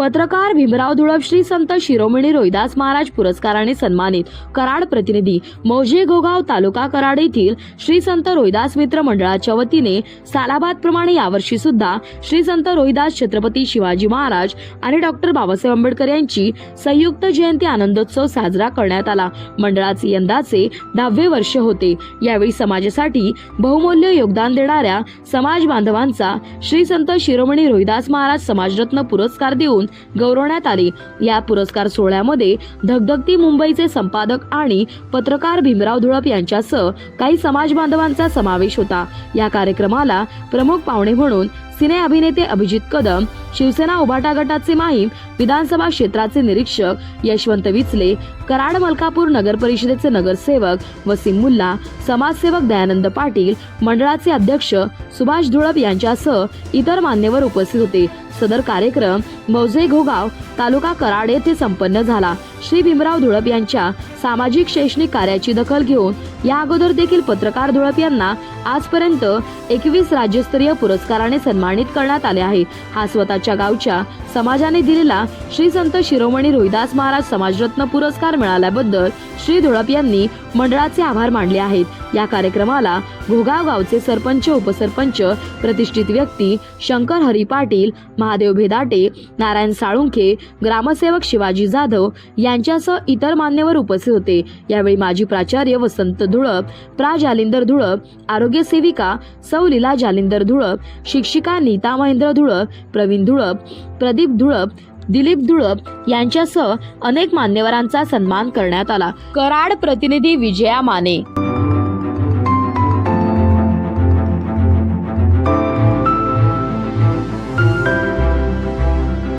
पत्रकार भीमराव धुळप श्री संत शिरोमणी रोहिदास महाराज पुरस्काराने सन्मानित कराड प्रतिनिधी मौजे घोगाव तालुका कराड येथील श्री संत रोहिदास मित्र मंडळाच्या वतीने सालाबाद प्रमाणे यावर्षी सुद्धा श्री संत रोहिदास छत्रपती शिवाजी महाराज आणि डॉक्टर बाबासाहेब आंबेडकर यांची संयुक्त जयंती आनंदोत्सव साजरा करण्यात आला. मंडळाचे यंदाचे दहावे वर्ष होते. यावेळी समाजासाठी बहुमूल्य योगदान देणाऱ्या समाज बांधवांचा श्री संत शिरोमणी रोहिदास महाराज समाजरत्न पुरस्कार देऊन गौरवण्यात आले. या पुरस्कार सोहळ्यामध्ये धगधगती मुंबईचे संपादक आणि पत्रकार भीमराव धुळप यांच्यासह काही समाज बांधवांचा समावेश होता. या कार्यक्रमाला प्रमुख पाहुणे म्हणून सिने अभिनेते अभिजित कदम शिवसेना उभाटा गटाचे माहीम विधानसभा क्षेत्राचे निरीक्षक यशवंत विचले कराड मलकापूर नगर परिषदेचे नगरसेवक वसीम मुल्ला समाजसेवक दयानंद पाटील मंडळाचे अध्यक्ष सुभाष धुळप यांच्यासह इतर मान्यवर उपस्थित होते. सदर कार्यक्रम मौजे घोगाव तालुका कराड येथे संपन्न झाला. श्री भीमराव धुळप यांच्या सामाजिक शैक्षणिक कार्याची दखल घेऊन या अगोदर देखील पत्रकार धुळप यांना आजपर्यंत एकवीस राज्यस्तरीय पुरस्काराने सन्मानित करण्यात आले आहे. हा स्वतःच्या गावच्या समाजाने दिलेला श्री संत शिरोमणी रोहिदास महाराज समाजरत्न पुरस्कार मिळाल्याबद्दल श्री धुळप यांनी मंडळाचे आभार मानले आहेत. या कार्यक्रमाला घोगाव गावचे सरपंच उपसरपंच प्रतिष्ठित व्यक्ती शंकर हरी पाटील महादेव भेदाटे नारायण साळुंखे ग्रामसेवक शिवाजी जाधव यांच्यासह इतर मान्यवर उपस्थित होते. यावेळी माजी प्राचार्य वसंत धुळप प्रा. जालिंदर धुळप आरोग्य सेविका सौ लीला जालिंदर धुळप शिक्षिका नीता महेंद्र धुळप प्रवीण धुळप प्रदीप धुळप दिलीप धुळप यांच्यासह अनेक मान्यवरांचा सन्मान करण्यात आला. कराड प्रतिनिधी विजया माने.